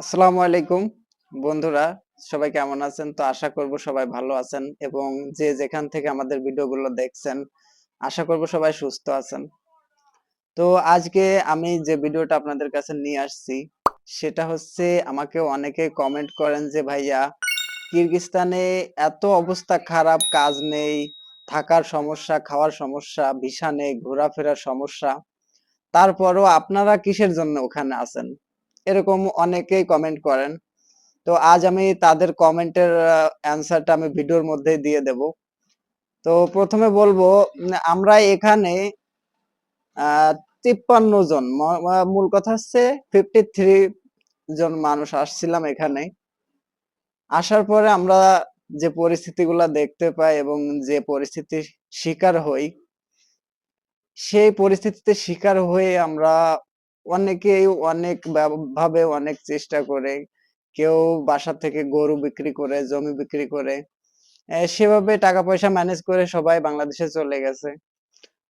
আসসালামু আলাইকুম বন্ধুরা, সবাই কেমন আছেন? তো আশা করব সবাই ভালো আছেন এবং যে যেখান থেকে আমাদের ভিডিওগুলো দেখছেন, আশা করব সবাই সুস্থ আছেন। তো আজকে আমি যে ভিডিওটা আপনাদের কাছে নিয়ে আসছি, সেটা হচ্ছে আমাকে অনেকে কমেন্ট করেন যে, ভাইয়া, কিরগিস্তানে এত অবস্থা খারাপ, কাজ নেই, থাকার সমস্যা, খাওয়ার সমস্যা, ভিসা নেই, ঘোরাফেরার সমস্যা, তারপরও আপনারা কিসের জন্য ওখানে আছেন? এরকম অনেকেই কমেন্ট করেন। তো আজ আমি তাদের কমেন্টের অ্যান্সারটা আমি ভিডিওর মধ্যে দিয়ে দেব। তো প্রথমে বলব আমরা এখানে তিপ্পান্ন জন মূল কথা হচ্ছে ফিফটি থ্রি জন মানুষ আসছিলাম এখানে। আসার পরে আমরা যে পরিস্থিতিগুলা দেখতে পাই এবং যে পরিস্থিতির শিকার হই, সেই পরিস্থিতিতে শিকার হয়ে আমরা অনেকেই অনেক ভাবে অনেক চেষ্টা করে। কেউ বাসা থেকে গরু বিক্রি করে, জমি বিক্রি করে। সেভাবে টাকা পয়সা ম্যানেজ করে সবাই বাংলাদেশে চলে গেছে।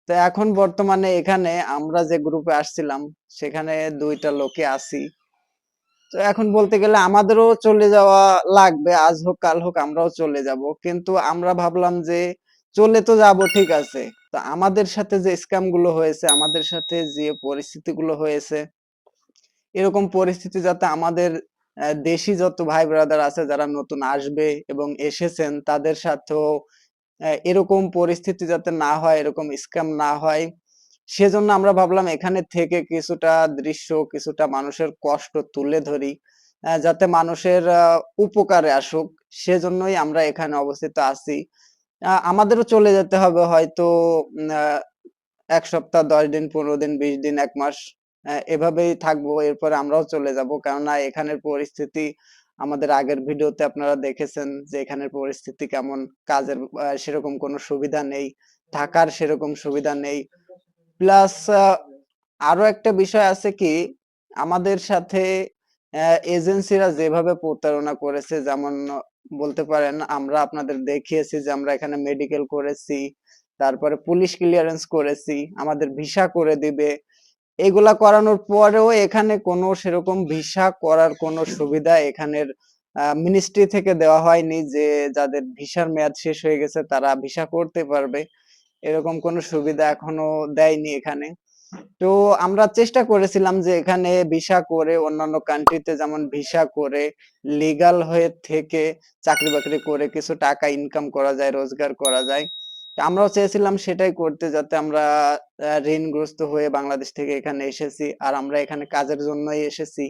তো এখন বর্তমানে এখানে আমরা যে গ্রুপে আসছিলাম, সেখানে দুইটা লোকে আছি। তো এখন বলতে গেলে আমাদেরও চলে যাওয়া লাগবে, আজ হোক, কাল হোক আমরাও চলে যাব। কিন্তু আমরা ভাবলাম যে চলে তো যাব, ঠিক আছে। তো আমাদের সাথে যে স্ক্যামগুলো হয়েছে, আমাদের সাথে যে পরিস্থিতিগুলো হয়েছে, এরকম পরিস্থিতি যাতে আমাদের দেশি যত ভাই ব্রাদার আছে যারা নতুন আসবে এবং এসেছেন, তাদের সাথেও এরকম পরিস্থিতি যাতে না হয়, এরকম স্ক্যাম না হয়, সেজন্য আমরা ভাবলাম এখানে থেকে কিছুটা দৃশ্য, কিছুটা মানুষের কষ্ট তুলে ধরি যাতে মানুষের উপকারে আসুক, সেজন্যই আমরা এখানে অবস্থিত আছি। আমাদেরও চলে যেতে হবে হয়তো এক সপ্তাহ, দশ দিন, পনেরো দিন, বিশ দিন, এক মাস এভাবেই থাকব। এরপরে আমরাও চলে যাব। কেননা এখানের পরিস্থিতি আমাদের আগের ভিডিওতে আপনারা দেখেছেন যে এখানের পরিস্থিতি কেমন, কাজের সেরকম কোনো সুবিধা নেই, থাকার সেরকম সুবিধা নেই। প্লাস আরও একটা বিষয় আছে কি, আমাদের সাথে এজেন্সিরা যেভাবে প্রতারণা করেছে, যেমন বলতে পারেন, আমরা আপনাদের দেখিয়েছি যে আমরা এখানে মেডিকেল করেছি, তারপরে পুলিশ ক্লিয়ারেন্স করেছি, আমাদের ভিসা করে দিবে। এগুলা করানোর পরেও এখানে কোনো সেরকম ভিসা করার কোনো সুবিধা এখানের মিনিস্ট্রি থেকে দেওয়া হয়নি যে যাদের ভিসার মেয়াদ শেষ হয়ে গেছে তারা ভিসা করতে পারবে। এরকম কোনো সুবিধা এখনও দেয়নি এখানে। তো আমরা চেষ্টা করেছিলাম যে এখানে ভিসা করে অন্যান্য কান্ট্রিতে যেমন ভিসা করে লিগাল হয়ে থেকে চাকরি বাকরি করে কিছু টাকা ইনকাম করা যায়, রোজগার করা যায়। আমরাও চেয়েছিলাম সেটাই করতে যাতে আমরা ঋণগ্রস্ত হয়ে বাংলাদেশ থেকে এখানে এসেছি আর আমরা এখানে কাজের জন্যই এসেছি।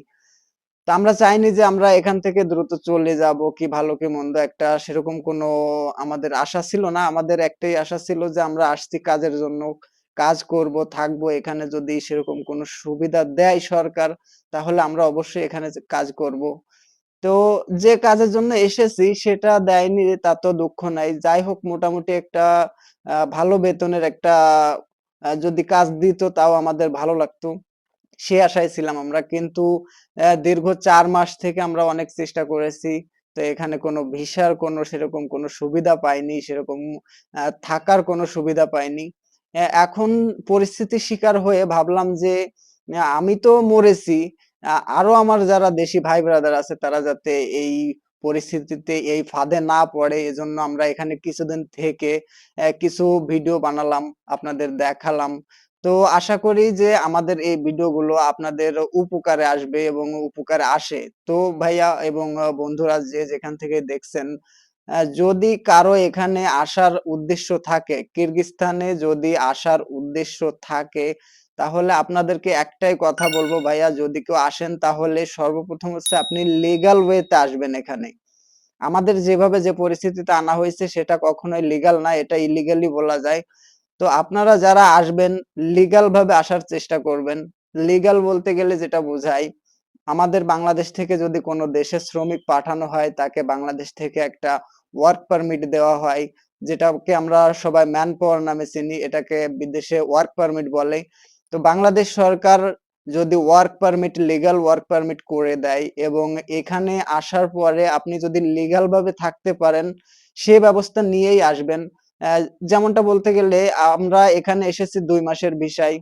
তো আমরা চাইনি যে আমরা এখান থেকে দ্রুত চলে যাব, কি ভালো কি মন্দ একটা সেরকম কোনো আমাদের আশা ছিল না। আমাদের একটাই আশা ছিল যে আমরা আসছি কাজের জন্য। কাজ করব, থাকব, এখানে যদি সেরকম কোনো সুবিধা দেয় সরকার, তাহলে আমরা অবশ্যই এখানে কাজ করব। তো যে কাজের জন্য এসেছি সেটা দেয়নি, তা তো দুঃখ নাই। যাই হোক, মোটামুটি একটা ভালো বেতনের একটা যদি কাজ দিত, তাও আমাদের ভালো লাগতো। সে আশায় ছিলাম আমরা, কিন্তু দীর্ঘ চার মাস থেকে আমরা অনেক চেষ্টা করেছি। তো এখানে কোনো ভিসার কোনো সেরকম কোনো সুবিধা পাইনি, সেরকম থাকার কোনো সুবিধা পাইনি। এখন পরিস্থিতির শিকার হয়ে ভাবলাম যে আমি তো মরেছি আরও আমার যারা দেশি ভাই ব্রাদার আছে তারা যাতে এই পরিস্থিতিতে এই ফাঁদে না পড়ে, এজন্য আমরা এখানে কিছুদিন থেকে কিছু ভিডিও বানালাম, আপনাদের দেখালাম। তো আশা করি যে আমাদের এই ভিডিওগুলো আপনাদের উপকারে আসবে এবং উপকারে আসে। তো ভাইয়া এবং বন্ধুরা যে যেখান থেকে দেখছেন যদি কারও এখানে আসার উদ্দেশ্য থাকে, কিরগিস্তানে যদি আসার উদ্দেশ্য থাকে, তাহলে আপনাদেরকে একটাই কথা বলব ভাইয়া, যদি কেউ আসেন তাহলে সর্বপ্রথম হচ্ছে আপনি লিগ্যাল ওয়েতে আসবেন এখানে। আমাদের যেভাবে যে পরিস্থিতিতে আনা হয়েছে সেটা কখনোই লিগ্যাল না, এটা ইলিগালি বলা যায়। তো আপনারা যারা আসবেন লিগাল ভাবে আসার চেষ্টা করবেন। লিগ্যাল বলতে গেলে যেটা বোঝায় আমাদের বাংলাদেশ থেকে যদি কোনো দেশে শ্রমিক পাঠানো হয়, তাকে বাংলাদেশ থেকে একটা ওয়ার্ক পারমিট দেওয়া হয়, যেটাকে আমরা সবাই ম্যান পাওয়ার নামে চিনি, এটাকে বিদেশে ওয়ার্ক পারমিট বলে। তো বাংলাদেশ সরকার যদি work permit legal work permit করে দেয় এবং এখানে আসার পরে আপনি যদি লিগ্যাল ভাবে থাকতে পারেন, সে ব্যবস্থা নিয়েই আসবেন। যেমনটা বলতে গেলে আমরা এখানে এসেছি দুই মাসের ভিসায়।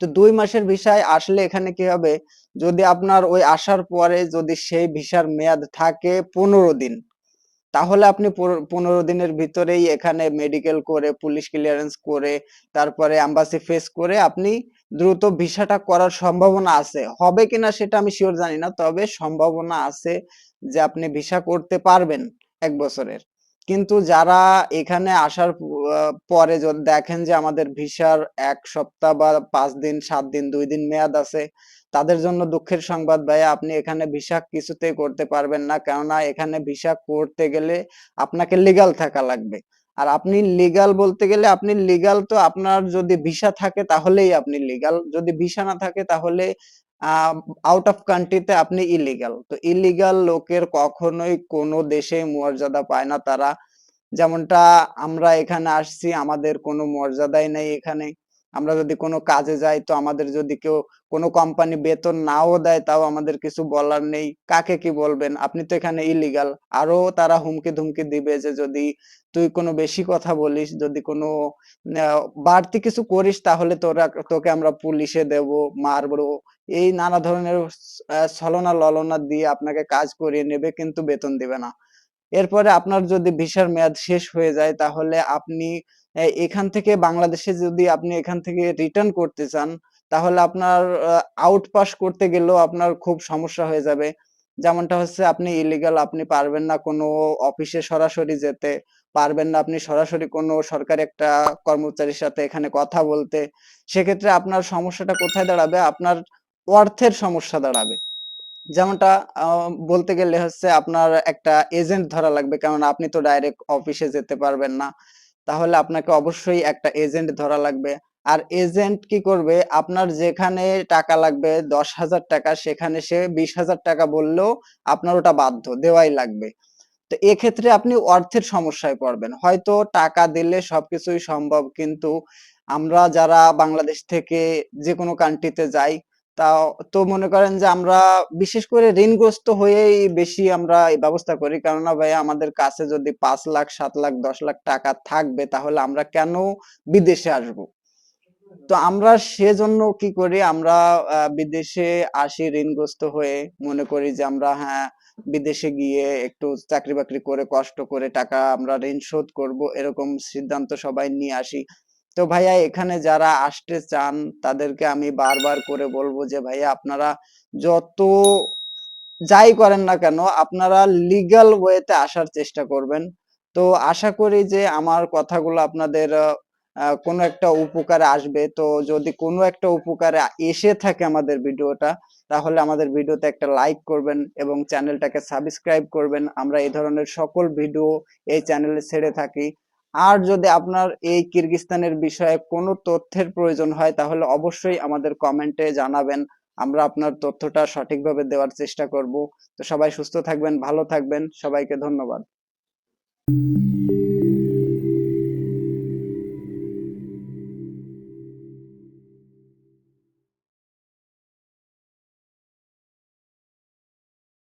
তো দুই মাসের ভিসায় আসলে এখানে কি হবে? যদি আপনার ওই আসার পরে যদি সেই ভিসার মেয়াদ থাকে পনেরো দিন, তাহলে আপনি পনেরো দিনের ভিতরেই এখানে মেডিকেল করে পুলিশ ক্লিয়ারেন্স করে, তারপরে অ্যাম্বাসি ফেস করে আপনি দ্রুত ভিসাটা করার সম্ভাবনা আছে। হবে কিনা সেটা আমি শিওর জানি না, তবে সম্ভাবনা আছে যে আপনি ভিসা করতে পারবেন এক বছরের। কিন্তু যারা এখানে আসার পরে দেখেন যে আমাদের ভিসার এক সপ্তাহ বা পাঁচ দিন, সাত দিন, দুই দিন মেয়াদ আছে, তাদের জন্য দুঃখের সংবাদ, ভাইয়া, আপনি এখানে ভিসা কিছুতেই করতে পারবেন না। কেননা এখানে ভিসা করতে গেলে আপনাকে লিগাল থাকা লাগবে। আর আপনি লিগাল বলতে গেলে আপনি লিগাল তো আপনার যদি ভিসা থাকে তাহলেই আপনি লিগাল যদি ভিসা না থাকে তাহলে আউট অফ কান্ট্রিতে আপনি ইলিগাল তো ইলিগাল লোকের কখনোই কোনো দেশে মর্যাদা পায় না তারা। যেমনটা আমরা এখানে আসছি, আমাদের কোনো মর্যাদাই নেই এখানে। আমরা যদি কোনো কাজে যাই তো আমাদের যদি কেউ কোনো কোম্পানি বেতন নাও দেয় তাও আমাদের কিছু বলার নেই। কাকে কি বলবেন? আপনি তো এখানে ইলিগাল আরও তারা হুমকি ধুমকি দিবে যে যদি তুই কোনো বেশি কথা বলিস, যদি কোনো বাড়তি কিছু করিস তাহলে তোরা, তোকে আমরা পুলিশে দেব, মারবো। এই নানা ধরনের ছলনা ললনা দিয়ে আপনাকে কাজ করিয়ে নেবে কিন্তু বেতন দিবে না। এরপরে আপনার যদি ভিসার মেয়াদ শেষ হয়ে যায়, তাহলে আপনি এখান থেকে বাংলাদেশে যদি আপনি এখান থেকে রিটার্ন করতে চান, তাহলে আপনার আউট পাস করতে গেলেও আপনার খুব সমস্যা হয়ে যাবে। যেমনটা হচ্ছে আপনি ইলিগাল আপনি পারবেন না কোনো অফিসে সরাসরি যেতে, পারবেন না আপনি সরাসরি কোনো সরকারি একটা কর্মচারীর সাথে এখানে কথা বলতে। সেক্ষেত্রে আপনার সমস্যাটা কোথায় দাঁড়াবে? আপনার অর্থের সমস্যা দাঁড়াবে। যেমনটা বলতে গেলে হচ্ছে আপনার একটা এজেন্ট ধরা লাগবে। কারণ আপনি তো ডাইরেক্ট অফিসে যেতে পারবেন না। তাহলে আপনাকে অবশ্যই একটা এজেন্ট ধরা লাগবে। আর এজেন্ট কি করবে? আপনার যেখানে টাকা লাগবে, দশ হাজার টাকা, সেখানে সে বিশ হাজার টাকা বললেও আপনার ওটা বাধ্য, দেওয়াই লাগবে। তো এক্ষেত্রে আপনি অর্থের সমস্যায় পড়বেন। হয়তো টাকা দিলে সবকিছুই সম্ভব, কিন্তু আমরা যারা বাংলাদেশ থেকে যে কোনো কান্ট্রিতে যাই তা তো মনে করেন যে আমরা বিশেষ করে ঋণগ্রস্ত হয়েই বেশি আমরা এই ব্যবস্থা করি। কেননা ভাই আমাদের কাছে যদি পাঁচ লাখ, সাত লাখ, দশ লাখ টাকা থাকবে, তাহলে আমরা কেন বিদেশে আসব? তো আমরা সেজন্য কি করি? আমরা বিদেশে আসি ঋণগ্রস্ত হয়ে। মনে করি যে আমরা হ্যাঁ বিদেশে গিয়ে একটু চাকরি বাকরি করে, কষ্ট করে টাকা আমরা ঋণ শোধ করব। এরকম সিদ্ধান্ত সবাই নিয়ে আসি। তো ভাইয়া এখানে যারা আসতে চান, তাদেরকে আমি বারবার করে বলব যে, ভাইয়া আপনারা যত যাই করেন না কেন, আপনারা লিগ্যাল ওয়েতে আসার চেষ্টা করবেন। তো আশা করি যে, আমার কথাগুলো আপনাদের কোনো একটা উপকারে আসবে। তো যদি কোনো একটা উপকারে এসে থাকে আমাদের ভিডিওটা, তাহলে আমাদের ভিডিওতে একটা লাইক করবেন এবং চ্যানেলটাকে সাবস্ক্রাইব করবেন। আমরা এই ধরনের সকল ভিডিও এই চ্যানেলে ছেড়ে থাকি। আর যদি আপনার এই কিরগিস্তানের বিষয়ে কোনো তথ্যের প্রয়োজন হয়, তাহলে অবশ্যই আমাদের কমেন্টে জানাবেন। আমরা আপনার তথ্যটা সঠিকভাবে দেওয়ার চেষ্টা করব। তো সবাই সুস্থ থাকবেন, ভালো থাকবেন। সবাইকে ধন্যবাদ।